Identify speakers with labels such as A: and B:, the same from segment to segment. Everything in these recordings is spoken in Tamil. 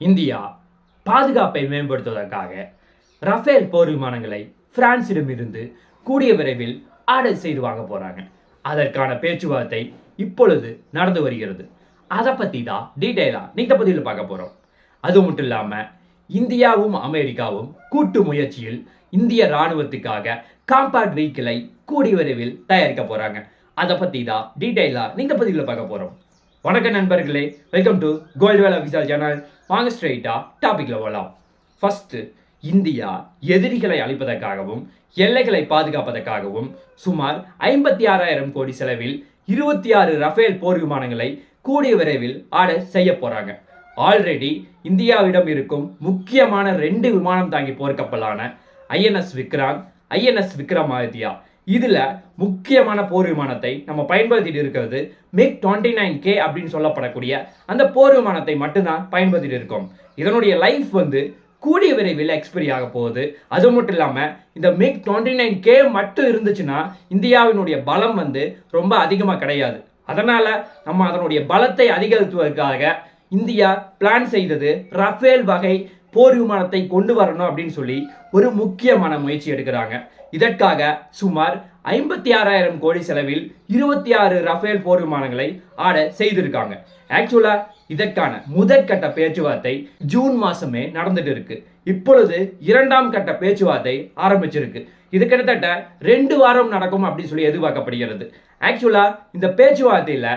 A: இந்தியா பாதுகாப்பை மேம்படுத்துவதற்காக ரஃபேல் போர் விமானங்களை பிரான்சிடமிருந்து கூடிய விரைவில் ஆர்டர் செய்து வாங்க போகிறாங்க அதற்கான பேச்சுவார்த்தை இப்பொழுது நடந்து வருகிறது. அதை பற்றி தான் டீட்டெயிலாக நீங்க பதிவில் பார்க்க போகிறோம் அது மட்டும் இல்லாமல் இந்தியாவும் அமெரிக்காவும் கூட்டு முயற்சியில் இந்திய ராணுவத்துக்காக காம்பேக்ட் வெஹிக்கிளை கூடிய விரைவில் தயாரிக்க போகிறாங்க அதை பற்றி தான் டீட்டெயிலாக நீங்க பதிவில் பார்க்க போகிறோம் வணக்கம் நண்பர்களே welcome to Gold Vel official channel வாங்க ஸ்ட்ரெயிட்டாக டாபிக்கில் போகலாம் ஃபஸ்ட்டு இந்தியா எதிரிகளை அழிப்பதற்காகவும் எல்லைகளை பாதுகாப்பதற்காகவும் சுமார் ஐம்பத்தி ஆறாயிரம் கோடி செலவில் இருபத்தி ஆறு ரஃபேல் போர் விமானங்களை கூடிய விரைவில் ஆர்டர் செய்ய போகிறாங்க ஆல்ரெடி இந்தியாவிடம் இருக்கும் முக்கியமான ரெண்டு விமானம் தாங்கி போர்க்கப்பலான ஐஎன்எஸ் விக்ராந்த் ஐஎன்எஸ் விக்ரமாதித்யா. இதில் முக்கியமான போர் விமானத்தை நம்ம பயன்படுத்திட்டு இருக்கிறது மிக் டுவெண்ட்டி நைன் கே அப்படின்னு சொல்லப்படக்கூடிய அந்த போர் விமானத்தை மட்டும்தான் பயன்படுத்திட்டு இருக்கோம். இதனுடைய லைஃப் வந்து கூடிய விரைவில் எக்ஸ்பைரி ஆக போகுது. அது மட்டும் இல்லாமல் இந்த மிக் டுவெண்ட்டி நைன் கே மட்டும் இருந்துச்சுன்னா இந்தியாவினுடைய பலம் வந்து ரொம்ப அதிகமாக கிடையாது. அதனால் நம்ம அதனுடைய பலத்தை அதிகரித்துவதற்காக இந்தியா பிளான் செய்தது ரஃபேல் வகை போர் விமானத்தை கொண்டு வரணும் அப்படின்னு சொல்லி ஒரு முக்கியமான முயற்சி எடுக்கிறாங்க. இதற்காக சுமார் ஐம்பத்தி ஆறாயிரம் கோடி செலவில் இருபத்தி ஆறு ரஃபேல் போர் விமானங்களை ஆர்டர் செய்திருக்காங்க. ஆக்சுவலா இதற்கான முதற்கட்ட பேச்சுவார்த்தை ஜூன் மாசமே நடந்துட்டு இருக்கு. இப்பொழுது இரண்டாம் கட்ட பேச்சுவார்த்தை ஆரம்பிச்சிருக்கு. இது கிட்டத்தட்ட ரெண்டு வாரம் நடக்கும் அப்படின்னு சொல்லி எதிர்பார்க்கப்படுகிறது. ஆக்சுவலா இந்த பேச்சுவார்த்தையில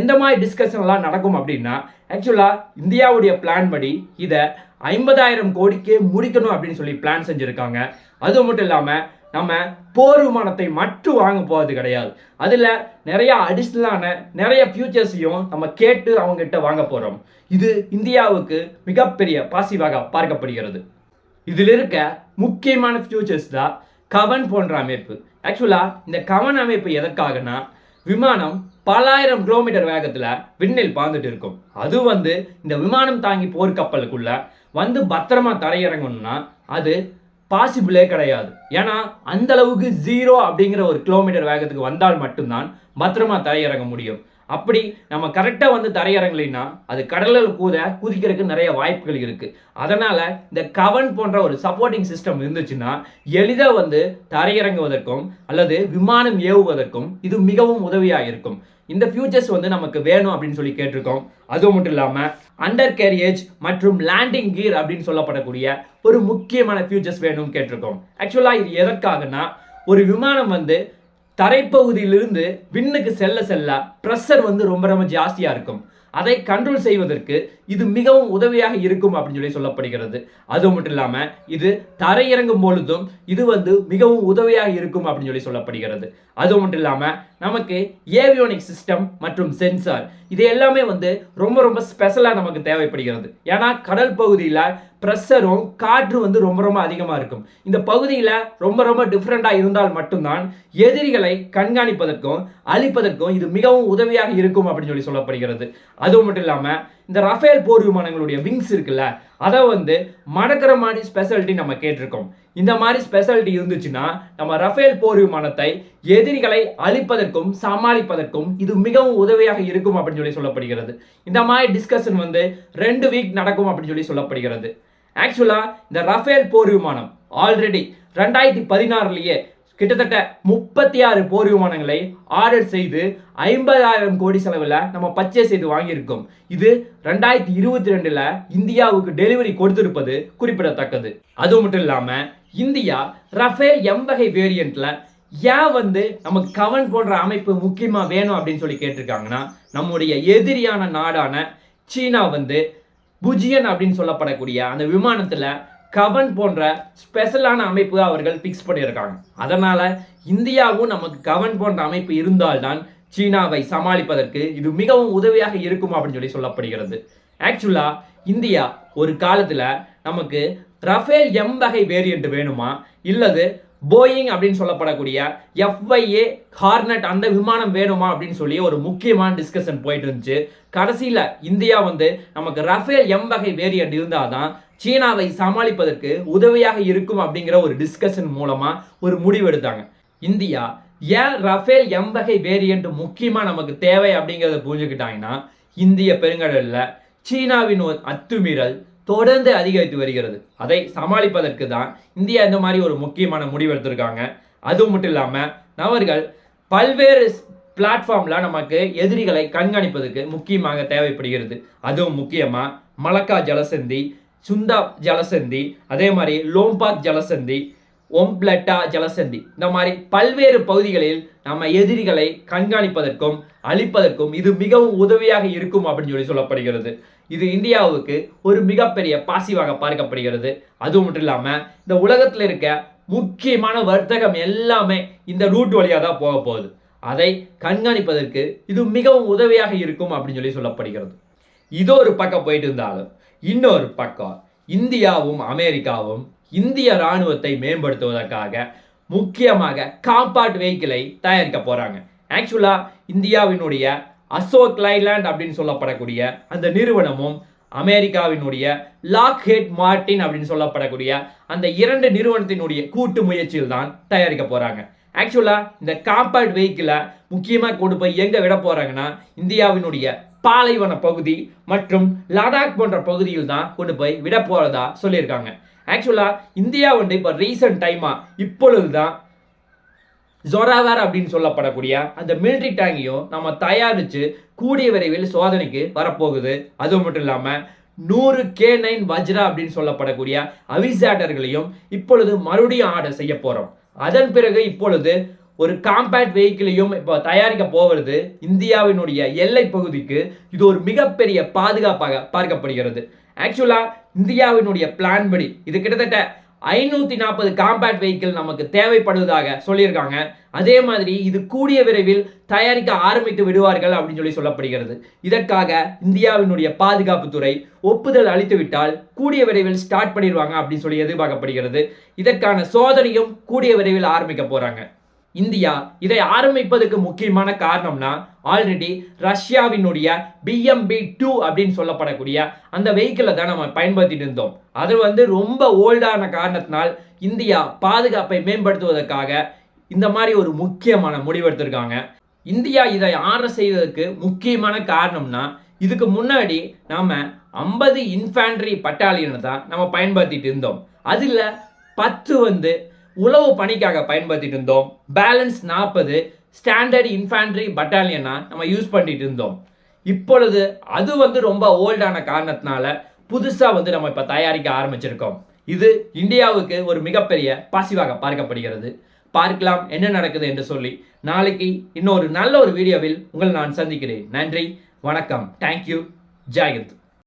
A: எந்த மாதிரி டிஸ்கஷன்லாம் நடக்கும் அப்படின்னா ஆக்சுவலா இந்தியாவுடைய பிளான் படி இதை ஐம்பதாயிரம் கோடிக்கே முடிக்கணும் அப்படின்னு சொல்லி பிளான் செஞ்சுருக்காங்க. அது மட்டும் இல்லாமல் நம்ம போர் விமானத்தை மட்டும் வாங்க போகிறது கிடையாது. அதில் நிறைய அடிஷ்னலான நிறைய ஃபியூச்சர்ஸையும் நம்ம கேட்டு அவங்ககிட்ட வாங்க போகிறோம் இது இந்தியாவுக்கு மிகப்பெரிய பாசிவாக பார்க்கப்படுகிறது. இதில் இருக்க முக்கியமான ஃபியூச்சர்ஸ் தான் கவன் போன்ற அமைப்பு. ஆக்சுவலாக இந்த கவன் அமைப்பு எதற்காகனா விமானம் பலாயிரம் கிலோமீட்டர் வேகத்தில் விண்ணில் பாந்துட்டு இருக்கும். அது வந்து இந்த விமானம் தாங்கி போர்க்கப்பலுக்குள்ள வந்து பத்திரமா தரையிறங்கணும்னா அது பாசிபிளே கிடையாது. ஏன்னா அந்த அளவுக்கு ஜீரோ அப்படிங்கிற ஒரு கிலோமீட்டர் வேகத்துக்கு வந்தால் மட்டும்தான் பத்திரமா தரையிறங்க முடியும். அப்படி நம்ம கரெக்டாக வந்து தரையிறங்கலைன்னா அது கடலில் கூட குதிக்கிறதுக்கு நிறைய வாய்ப்புகள் இருக்குது அதனால் இந்த கவன் போன்ற ஒரு சப்போர்ட்டிங் சிஸ்டம் இருந்துச்சுன்னா எளிதாக வந்து தரையிறங்குவதற்கும் அல்லது விமானம் ஏவுவதற்கும் இது மிகவும் உதவியாக இருக்கும். இந்த ஃபியூச்சர்ஸ் வந்து நமக்கு வேணும் அப்படின்னு சொல்லி கேட்டிருக்கோம். அது மட்டும் இல்லாமல் அண்டர் கேரியேஜ் மற்றும் லேண்டிங் கீர் அப்படின்னு சொல்லப்படக்கூடிய ஒரு முக்கியமான ஃபியூச்சர்ஸ் வேணும்னு கேட்டிருக்கோம். ஆக்சுவலாக இது எதற்காகனா ஒரு விமானம் வந்து தரைப்பகுதியிலிருந்து விண்ணுக்கு செல்ல செல்ல ப்ரெஷர் வந்து ரொம்ப ரொம்ப ஜாஸ்தியாக இருக்கும். அதை கண்ட்ரோல் செய்வதற்கு இது மிகவும் உதவியாக இருக்கும் அப்படின்னு சொல்லி சொல்லப்படுகிறது. அது மட்டும் இல்லாமல் இது தரையிறங்கும் பொழுதும் இது வந்து மிகவும் உதவியாக இருக்கும் அப்படின்னு சொல்லி சொல்லப்படுகிறது. அது மட்டும் இல்லாமல் நமக்கு ஏவியோனிக் சிஸ்டம் மற்றும் சென்சார் இது எல்லாமே வந்து ரொம்ப ரொம்ப ஸ்பெஷலாக நமக்கு தேவைப்படுகிறது. ஏன்னா கடல் பகுதியில் ப்ரெஷரும் காற்று வந்து ரொம்ப ரொம்ப அதிகமாக இருக்கும். இந்த பகுதியில் ரொம்ப ரொம்ப டிஃப்ரெண்ட்டாக இருந்தால் மட்டும்தான் எதிரிகளை கண்காணிப்பதற்கும் அழிப்பதற்கும் இது மிகவும் உதவியாக இருக்கும் அப்படின்னு சொல்லி சொல்லப்படுகிறது. அது மட்டும் இல்லாமல் இந்த ரஃபேல் போர் விமானங்களுடைய விங்ஸ் இருக்குல்ல அதை வந்து மடக்கிற மாதிரி ஸ்பெஷாலிட்டி நம்ம கேட்டிருக்கோம். இந்த மாதிரி ஸ்பெஷாலிட்டி இருந்துச்சுன்னா நம்ம ரஃபேல் போர் விமானத்தை எதிரிகளை அழிப்பதற்கும் சமாளிப்பதற்கும் இது மிகவும் உதவியாக இருக்கும் அப்படின்னு சொல்லி சொல்லப்படுகிறது. இந்த மாதிரி டிஸ்கஷன் வந்து ரெண்டு வீக் நடக்கும் அப்படின்னு சொல்லி சொல்லப்படுகிறது. ஆக்சுவலாக இந்த ரஃபேல் போர் விமானம் ஆல்ரெடி ரெண்டாயிரத்தி பதினாறுலேயே கிட்டத்தட்ட முப்பத்தி ஆறு போர் விமானங்களை ஆர்டர் செய்து ஐம்பதாயிரம் கோடி செலவில் நம்ம பர்ச்சேஸ் செய்து வாங்கியிருக்கோம். இது ரெண்டாயிரத்தி இருபத்தி ரெண்டில் இந்தியாவுக்கு டெலிவரி கொடுத்திருப்பது குறிப்பிடத்தக்கது. அது மட்டும் இல்லாமல் இந்தியா ரஃபேல் எம் வகை வேரியண்ட்ல ஏன் வந்து நமக்கு கவன் போன்ற அமைப்பு முக்கியமாக வேணும் அப்படின்னு சொல்லி கேட்டிருக்காங்கன்னா நம்முடைய எதிரியான நாடான சீனா வந்து புஜியன் அப்படின்னு சொல்லப்படக்கூடிய அந்த விமானத்தில் கவன் போன்ற ஸ்பெஷலான அமைப்பு அவர்கள் ஃபிக்ஸ் பண்ணியிருக்காங்க. அதனால் இந்தியாவும் நமக்கு கவன் போன்ற அமைப்பு இருந்தால்தான் சீனாவை சமாளிப்பதற்கு இது மிகவும் உதவியாக இருக்கும் அப்படின்னு சொல்லி சொல்லப்படுகிறது. ஆக்சுவலாக இந்தியா ஒரு காலத்தில் நமக்கு ரஃபேல் எம் வகை வேரியண்ட் வேணுமா? இல்லது போயிங் அப்படின்னு சொல்லப்படக்கூடிய எஃப்ஐஏ ஹார்னட் அந்த விமானம் வேணுமா அப்படின்னு சொல்லி ஒரு முக்கியமான டிஸ்கஷன் போயிட்டு இருந்துச்சு. கடைசியில் இந்தியா வந்து நமக்கு ரஃபேல் எம் வகை வேரியண்ட் இருந்தால் தான் சீனாவை சமாளிப்பதற்கு உதவியாக இருக்கும் அப்படிங்கிற ஒரு டிஸ்கஷன் மூலமாக ஒரு முடிவு எடுத்தாங்க. இந்தியா ஏன் ரஃபேல் எம் வகை வேரியன்ட் முக்கியமாக நமக்கு தேவை அப்படிங்கிறத புரிஞ்சுக்கிட்டாங்கன்னா இந்திய பெருங்கடலில் சீனாவின் ஒரு அத்துமீறல் தொடர்ந்து அதிகரித்து வருகிறது. அதை சமாளிப்பதற்கு தான் இந்தியா இந்த மாதிரி ஒரு முக்கியமான முடிவு எடுத்திருக்காங்க. அது மட்டும் இல்லாமல் அவர்கள் பல்வேறு பிளாட்ஃபார்மில் நமக்கு எதிரிகளை கண்காணிப்பதற்கு முக்கியமாக தேவைப்படுகிறது. அதுவும் முக்கியமாக மலக்கா ஜலசந்தி சுந்தா ஜலசந்தி அதே மாதிரி லோம்பாக் ஜலசந்தி ஒம்ப்ளட்டா ஜலசந்தி இந்த மாதிரி பல்வேறு பகுதிகளில் நம்ம எதிரிகளை கண்காணிப்பதற்கும் அழிப்பதற்கும் இது மிகவும் உதவியாக இருக்கும் அப்படின்னு சொல்லி சொல்லப்படுகிறது. இது இந்தியாவுக்கு ஒரு மிகப்பெரிய பாசிவாக பார்க்கப்படுகிறது. அது மட்டும் இல்லாமல் இந்த உலகத்தில் இருக்க முக்கியமான வர்த்தகம் எல்லாமே இந்த ரூட் வழியாக தான் போக போகுது. அதை கண்காணிப்பதற்கு இது மிகவும் உதவியாக இருக்கும் அப்படின்னு சொல்லி சொல்லப்படுகிறது. இது ஒரு பக்கம் போயிட்டு இருந்தாலும் இன்னொரு பக்கம் இந்தியாவும் அமெரிக்காவும் இந்திய ராணுவத்தை மேம்படுத்துவதற்காக முக்கியமாக காம்பாட் வெஹிக்கிளை தயாரிக்க போகிறாங்க ஆக்சுவலாக இந்தியாவினுடைய அசோக் லைலாண்ட் அப்படின்னு சொல்லப்படக்கூடிய அந்த நிறுவனமும் அமெரிக்காவினுடைய லாக் ஹேட் மார்டின் அப்படின்னு சொல்லப்படக்கூடிய அந்த இரண்டு நிறுவனத்தினுடைய கூட்டு முயற்சியில் தான் தயாரிக்க போகிறாங்க ஆக்சுவலாக இந்த காம்பேக்ட் வெஹிக்கிளை முக்கியமாக கொண்டு போய் எங்கே விட போகிறாங்கன்னா இந்தியாவினுடைய பாலைவன பகுதி மற்றும் லடாக் போன்ற பகுதியில் தான் கொண்டு போய் விட போகிறதா சொல்லியிருக்காங்க. ஆக்சுவலாக இந்தியா வந்து இப்போ ரீசன்ட் டைமாக இப்பொழுது தான் ஜொராவர் அப்படின்னு சொல்லப்படக்கூடிய அந்த மிலிட்ரி டேங்கையும் நம்ம தயாரித்து கூடிய விரைவில் சோதனைக்கு வரப்போகுது. அது மட்டும் இல்லாமல் நூறு கே நைன் வஜ்ரா அப்படின்னு சொல்லப்படக்கூடிய அவிசாட்டர்களையும் இப்பொழுது மறுபடியும் ஆர்டர் செய்ய போகிறோம் அதன் பிறகு இப்பொழுது ஒரு காம்பேக்ட் வெஹிக்கிளையும் இப்போ தயாரிக்க போவது இந்தியாவினுடைய எல்லை பகுதிக்கு இது ஒரு மிகப்பெரிய பாதுகாப்பாக பார்க்கப்படுகிறது. ஆக்சுவலாக இந்தியாவினுடைய பிளான் படி இது கிட்டத்தட்ட ஐநூற்றி நாற்பது காம்பேக்ட் வெஹிக்கிள் நமக்கு தேவைப்படுவதாக சொல்லியிருக்காங்க. அதே மாதிரி இது கூடிய விரைவில் தயாரிக்க ஆரம்பித்து விடுவார்கள் அப்படின்னு சொல்லி சொல்லப்படுகிறது. இதற்காக இந்தியாவினுடைய பாதுகாப்புத்துறை ஒப்புதல் அளித்துவிட்டால் கூடிய விரைவில் ஸ்டார்ட் பண்ணிடுவாங்க அப்படின்னு சொல்லி எதிர்பார்க்கப்படுகிறது. இதற்கான சோதனையும் கூடிய விரைவில் ஆரம்பிக்க போகிறாங்க இந்தியா இதை ஆரம்பிப்பதற்கு முக்கியமான காரணம்னா ஆல்ரெடி ரஷ்யாவினுடைய பிஎம்பி டூ அப்படின்னு சொல்லப்படக்கூடிய அந்த வெஹிக்கிளை தான் நம்ம பயன்படுத்திட்டு இருந்தோம். அது வந்து ரொம்ப ஓல்டான காரணத்தினால் இந்தியா பாதுகாப்பை மேம்படுத்துவதற்காக இந்த மாதிரி ஒரு முக்கியமான முடிவெடுத்திருக்காங்க இந்தியா இதை ஆர்டர் செய்வதற்கு முக்கியமான காரணம்னா இதுக்கு முன்னாடி நாம் ஐம்பது இன்ஃபேண்ட்ரி பட்டாலியனை தான் நம்ம பயன்படுத்திட்டு இருந்தோம். அதில் பத்து வந்து உளவு பணிக்காக பயன்படுத்திட்டு இருந்தோம். பேலன்ஸ் நாற்பது ஸ்டாண்டர்ட் இன்ஃபேண்ட்ரி பட்டாலியனா நம்ம யூஸ் பண்ணிட்டு இருந்தோம். இப்பொழுது அது வந்து ரொம்ப ஓல்டான காரணத்தினால புதுசாக வந்து நம்ம இப்போ தயாரிக்க ஆரம்பிச்சிருக்கோம். இது இந்தியாவுக்கு ஒரு மிகப்பெரிய பாசிவாக பார்க்கப்படுகிறது. பார்க்கலாம் என்ன நடக்குது என்று சொல்லி நாளைக்கு இன்னொரு நல்ல ஒரு வீடியோவில் உங்களை நான் சந்திக்கிறேன். நன்றி வணக்கம். தேங்க்யூ ஜாகிரத்